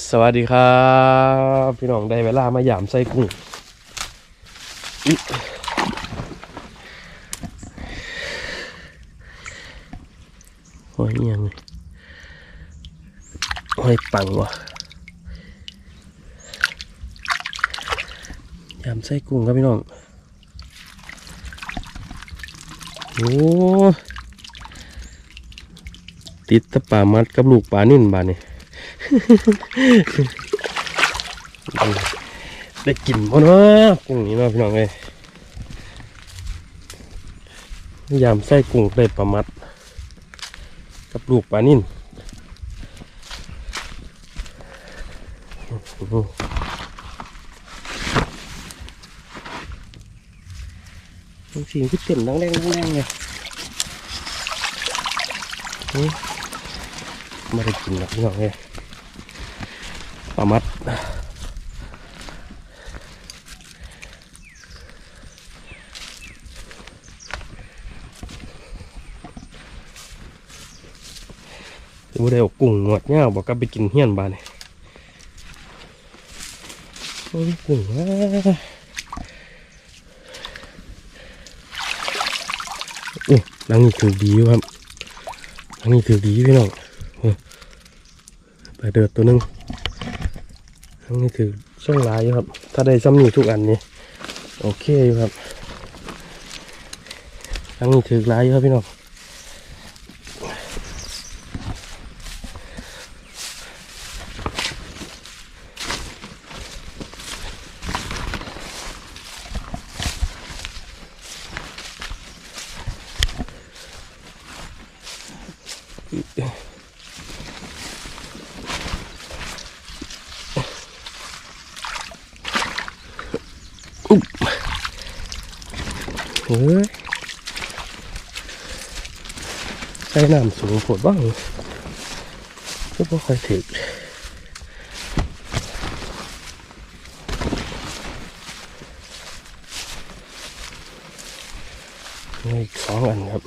สวัสดีครับ พี่น้องได้เวลามายามไส้กุ้งอิ๊ะโอ้ยยังไงโอ้ยปังวะยำไส้กุ้งครับพี่น้อง โอ้ติดตะป่ามัดกับลูกปลานิ่นบานนี่ ได้กลิ่นบ่เนาะกุ้งนี้เนาะพี่น้องเอ้ยยามไส้กุ้งได้ปลามัด กับลูกปลานิ่นโอ้โหบางสิ่งที่เต้นดังแรงดังแรงไงนี่ไมาได้กินหรอกพี่น้องเอ้ย ปลามัดบ่ได้เอากุ้งหนวดเงาบอกกับไปกินเฮี้ยนบ้านนี่โอ้ยกุ้งว้าโอ้หลังนี้ถือดีอยู่ครับหลังนี้ถือดีพี่น้องไปเดือดตัวหนึงหลัง นี่ถือช่องลายอยู่ครับ ถ้าได้ซ้ำนี่ทุกอันนี่โอเคอยู่ครับทั้งนี้ถือลายอยู่ครับพี่น้อง เฮ้ยใช้น้ำสูงปวดบ้างก็ไม่ค่อยถึกอีกสองอันครับ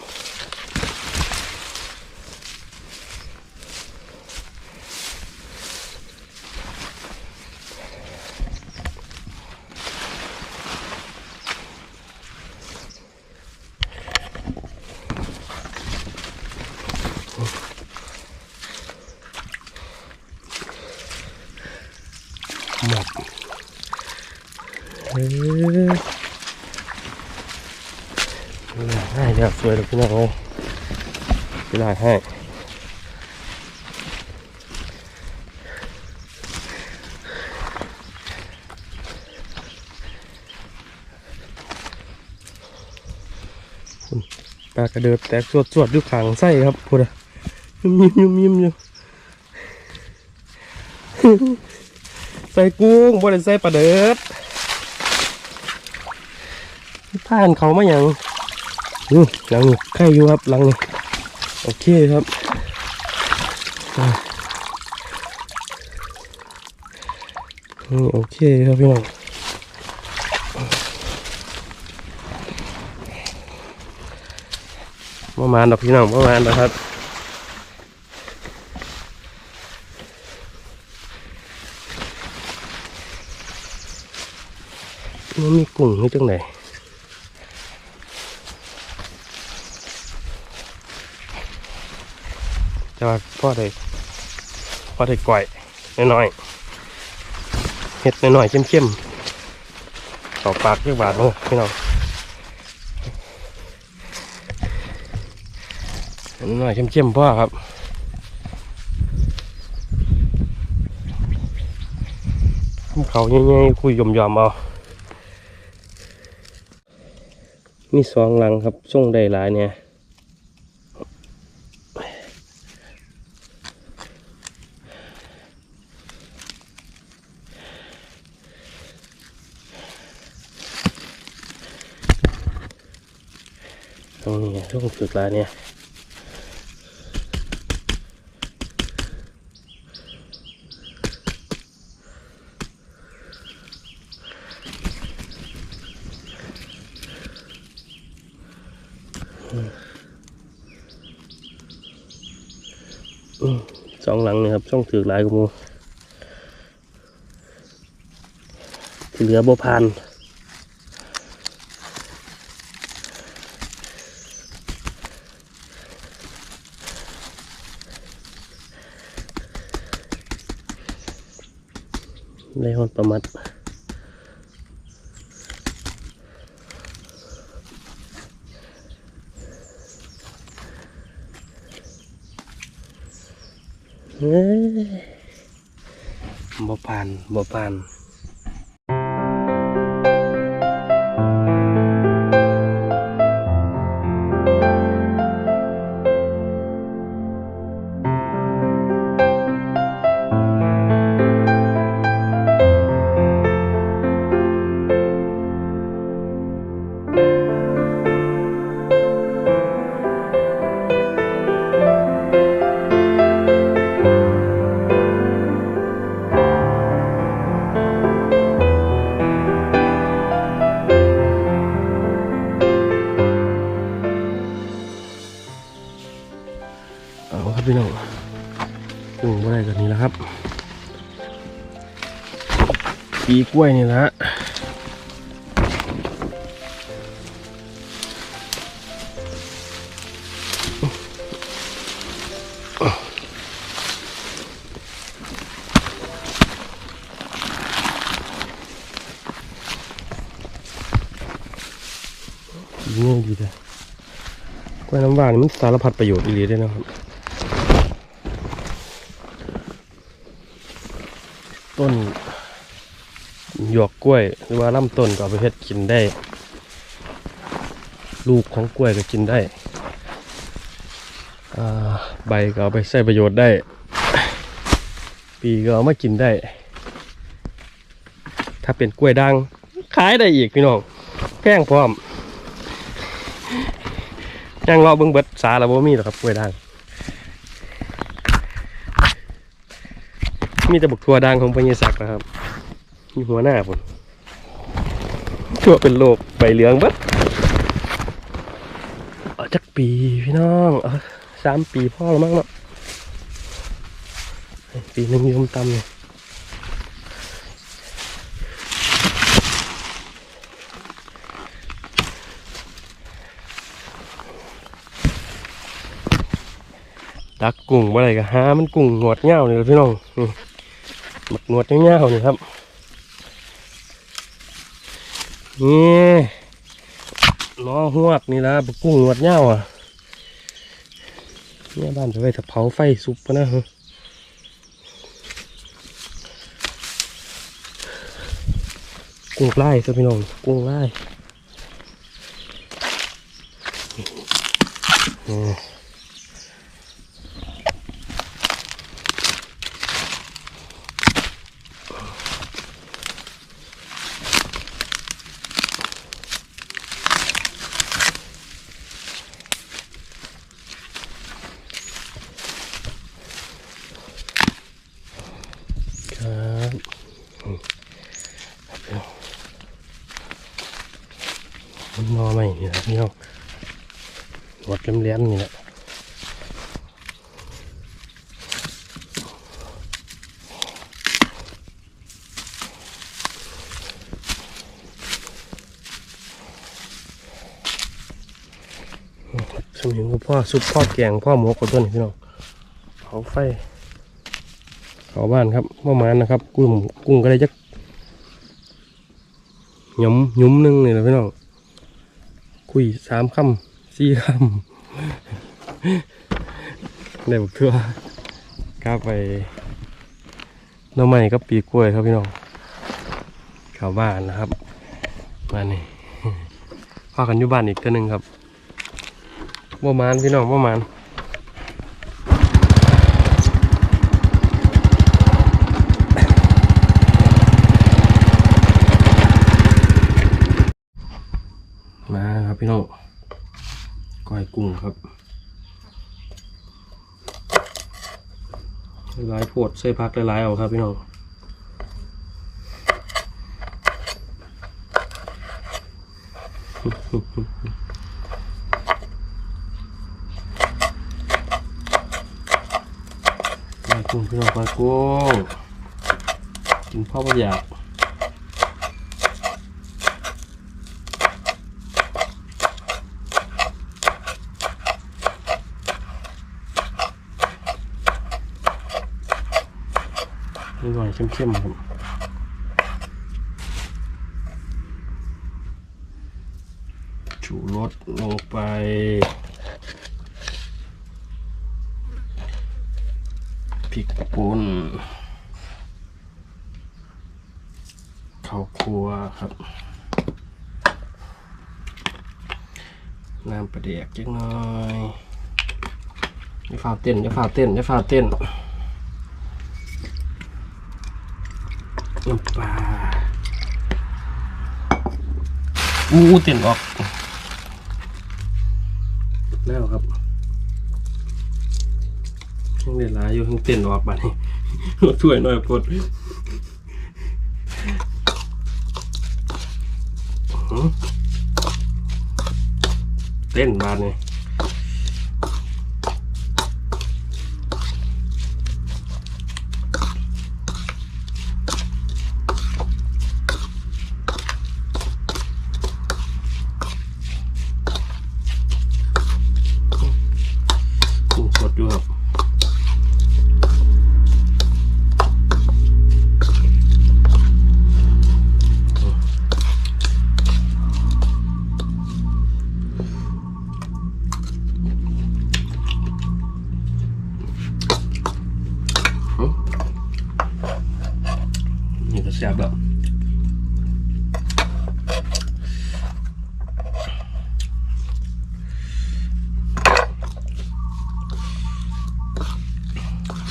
ให้เดี๋ยสวยเลยพี่น้องเลยพี่นายให้ปลากระเดิดแตกสวดสวดอยู่ขางไส้ครับพูดอะยิ้มยิ้มยิ้มยิ้มอยู่ใส่กุ้งบ่ได้ใส่ปลาเดิด ผ่านเขามาอย่างอือหลังนี่ไข่อยู่ครับหลังนี่โอเคครับนี่โอเคครับพี่น้องประมาณดอกพี่น้องประมาณนะครับมันมีกุ้งนี่จังไหน แต่ว่าพ่อได้พ่อได้ก่อยน้อยๆเห็ดน้อยๆเข้มๆต่อปากเรียกบาทโอ้พี่น้องน้อยๆเข้มๆพ่อครับเขาเงี้ยๆคุยยอมๆเอามีสองหลังครับช่วงได้หลายเนี่ย สึแล้วเนี่ยสองหลังนะครับช่องถือหลายกูมูที่เหลือโบ่พาน ได้หอนประมัดเอ้ยบ่ผ่านบ่ผ่าน กุ้งบ่ได้กันนี้แล้วครับปีกล้วยนี่แหละฮะนี่ดีเลยกล้วยน้ำว้านี่มันสารพัดประโยชน์อีหลีด้วยนะครับ ต้นหยวกกล้วย หรือว่าลำต้นก็เอาไปเฮ็ดกินได้ ลูกของกล้วยก็กินได้ใบก็เอาไปใช้ประโยชน์ได้ ปีก็เอามากินได้ ถ้าเป็นกล้วยด่างขายได้อีกพี่น้องแพงพร้อมยังรอเบิ่งเบิดสาล้วบ่มีหรอกครับกล้วยด่าง มีแต่บุกทัวดังของพญศักดิ์นะครับมีหัวหน้าผมทั่วเป็นโลกใบเหลืองบัดเอาจักปีพี่น้องเอาสามปีพ่อแล้วมั้งเนาะปีหนึ่งยืมตำเลยดักกุ้งบ่ไรก็หามันกุ้งหนวดเง่านี่แหละพี่น้อง หมักนวดเง่าๆนี่ครับนี่ล้องหวกนี่ละบักกุ้งนวดเง่าอะเนี่ยบ้านจะไว้ถ้าเผาไฟสุปปะนะฮะกุ้งไล่ครับพี่น้องกุ้งไล่นี่ ครับอืมครับมันนอใหม่นี่แหละพี่น้องียมๆนี่แหละสมัยกับพ่อซุปพ่อแกงพ่อหมูกกับต้นนี่พี่น้องเผาไฟเขาบ้านครับประมาณนะครับ กุ้งกุ้งก็ได้จักหยุมหยุมหนึงนี่แหละพี่น้องคุยสามคำสี่คำ ได้บุกเทื่อกล้าไปน้ำใหม่กับปีกล้วยครับพี่น้องเขาบ้านนะครับมานี่พากันอยู่บ้านอีกตัวหนึ่งครับประมาณพี่น้องประมาณมาครับพี่น้องก้อยกุ้งครับ หลายพวดใส่พักหลายๆเอาครับพี่น้องก้อยกุ้งพี่น้องก้อยกุ้งกินพ่อประหยัด นิดหน่อย เข้มๆครับชูรสลงไปพริกป่นข้าวคั่วครับ น้ำประเดียกจักหน่อยอย่าฝ่าเต้นอย่าฝ่าเต้นอย่าฝ่าเต้นน้ำปลา อู้เต้นออก แล้วครับยังเดือดร้ายอยู่ยังเต้นออกบ้านี้ถ้วยหน่อยปดเต้นบานเลยงสดอยู่ครับ นี่ก็แซ่บแล้ว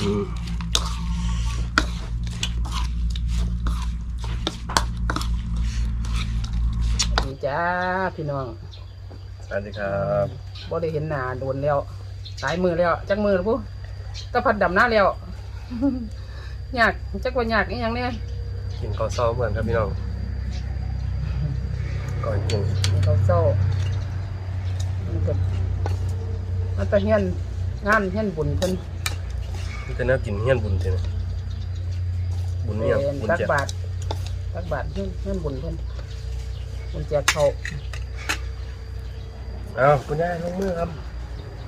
อืมดีจ้าพี่น้องสวัสดีครับบ่ได้เห็นหน้าโดนแล้วหลายมือแล้วจักมือแล้วปุ๊ตะพัดดำหน้าแล้วยากจักว่ายากอีหยังเนี่ยกินข้าวเช้าเหมือนครับพี่น้องก่อนกินเขาเศร้ามันก็มันก็เฮียนงานเฮียนบุญเพิ่น นี่จะน่ากินเฮี้ยนบุญใช่ไหมบุญเนี่ยเป็นบุญตักแจกบาทตักบาทเฮียนเฮียนบุญเพิ่นบุญแจกเขาวอ้าวคุณยายลงมือครับ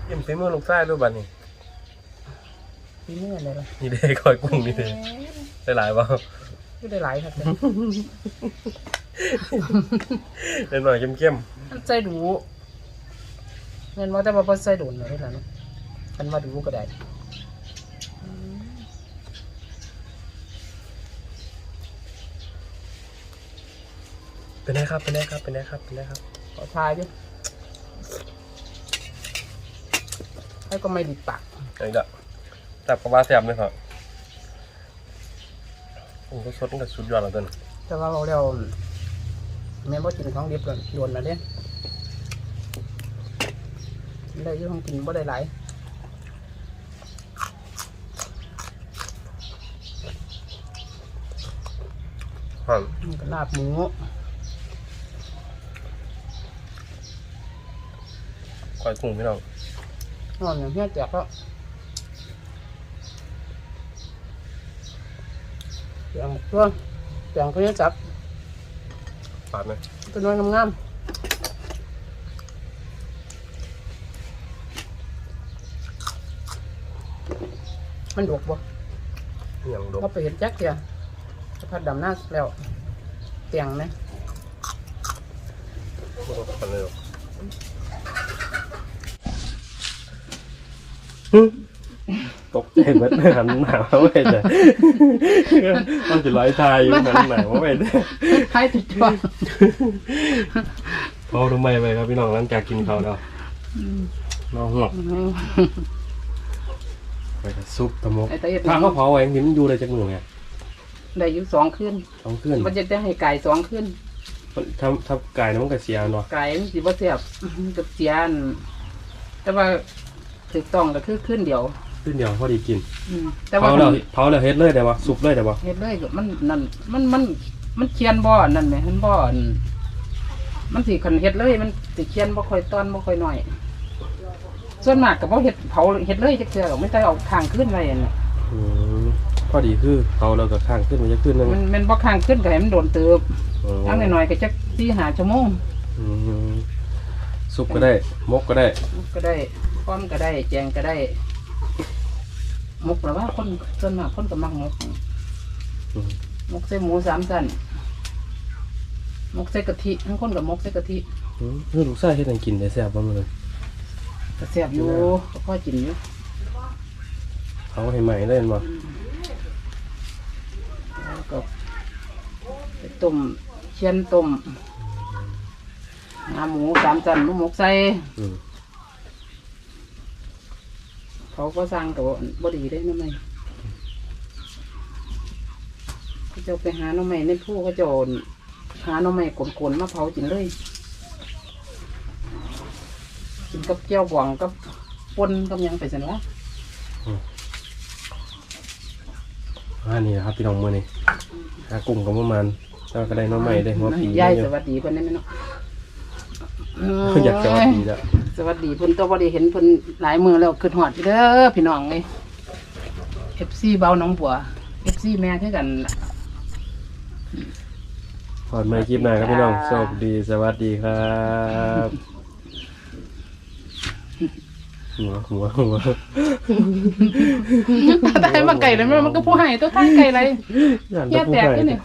เยี่ยมฝีมือลูกชายด้วยบัดนี้พี่เมื่อเลยล่ะนี่เด้คอยกุ้งนี่เด้ได้หลายเปล่าก็ได้หลายครับเล่นหน่อยเข้มมันใจดูเงินว่าแต่ว่าบ่ใส่โดนเลยล่ะเนาะคันว่าดูก็ได้ๆ เป็นไงครับเป็นไงครับเป็นไงครับเป็นไงครับขอทายดิให้ก็ไม่ดิดปากอันนี้ละจับกระบาแซ่บเลยครับโอ้ก็สดตั้งแต่สุดยอดแล้วตัวนี้แต่ว่าเราเรียวแม่บ่กินของดิบเลยโดนแล้วเด้กินได้อยังกินบ่ได้หลาย หอมมันก็ลาบหมูคอยกุ้งพี่น้องนอนอย่างเงี้ยแจกก็แจงตัวแจงก็ยังจับปาดไหมตัวน้อยงามๆมันดกบ่อย่างดกก็ไปเห็นแจ็คเดียว สะพัดดำหน้าแล้วเตียงนะดกกันเลยหรอกตกใจเหมือนหันหนาวไปจ้ะมันจะร้อยทายอยู่หันหนาวไปเด้อใครติดตัวพอรู้ไหมไปครับพี่น้องหลังจากกินข้าวแล้วน้องหวกไปกับซุปตะมกไอ้ตาเห็ดถ้าเขาเผาไว้ยังมันอยู่ได้จักหนึ่งไง ได้อยู่สองขึ้นสองขึ้นมันจะได้ให้ไก่สองขึ้นถ้าถ้าไก่น้ำมันก็เสียเนาะไก่มันสิบ่เสียบกับเสียนแต่ว่าถูกต้องก็คือขึ้นเดียว ขึ้นเดียวพอดีกินอืมแต่ว่าเผาแล้วเผาแล้วเฮ็ดเลยได้ปะซุปเลยได้ปะเฮ็ดเลยก็มันนั่นมันมันมันเคียนบ่อนนั่นแหมมันบ่อนมันสิคันเฮ็ดเลย มันสิเคียนบ่ค่อยตอนบ่ค่อยน้อย ส่วนมากก็บ่เฮ็ดเผาเฮ็ดเลยจักเทื่อก็ไม่ได้เอาข้างขึ้นไว้นั่นน่ะอืม พอดีคือเผาแล้วก็ข้างขึ้นมันจะขึ้นนึงมันมันบ่ข้างขึ้นก็ให้มันโดนเติบอืมอันน้อยๆก็จัก4-5ชั่วโมงอืมซุปก็ได้ มกก็ได้ ก็ได้พร้อมก็ได้ แจงก็ได้มุกหรือว่าคนส่วนมากคนก็มักมุกอืมมกใส่หมูสามสันมกใส่กะทิทั้งคนกับมกใส่กะทิอืมเออลูกชายเฮ็ดให้กินได้แซ่บบ่มื้อนั้นกระเสียบอยู่ก็พ่อกินอยู่เอาให้ใหม่ได้บ่แล้ว ก็ไปต้มเชียนต้มหาหมูสามสันลูกหมกใส่อืมเขาก็สั่งกับบดีได้นั่นไหมเขาเจะไปหาหน่อไม้ในผู้เขาเจะหาหน่อไม้กลนๆมาเผากินเลยกินกับเจียวบวงกับปนกับหยังไปสันวะ อันนี้นะครับพี่น้องมื้อนี้ หากลุ่มก็ประมาณแล้วก็ได้หน้องใหม่ได้หัวปียายเยสอะวัสดีเพิ่นได้ไหมเนาะอยากจะว่าดีแล้วสวัสดีเพิ่นตัวบ่ได้เห็นเพิ่นหลายมือแล้วขึ้นฮอดอยู่เด้อพี่น้องเอ้ย FC เบาหนองบัว FC แม่คือกันล่ะ พอดมาคลิปหน้าครับพี่น้องโชคดีสวัสดีครับ หัวหัวหัวตายมาไก่แล้วมันก็ผู้ให้ตัวตายไก่ไรย่านเหี้ยตะปูแตกไก่นี่นี่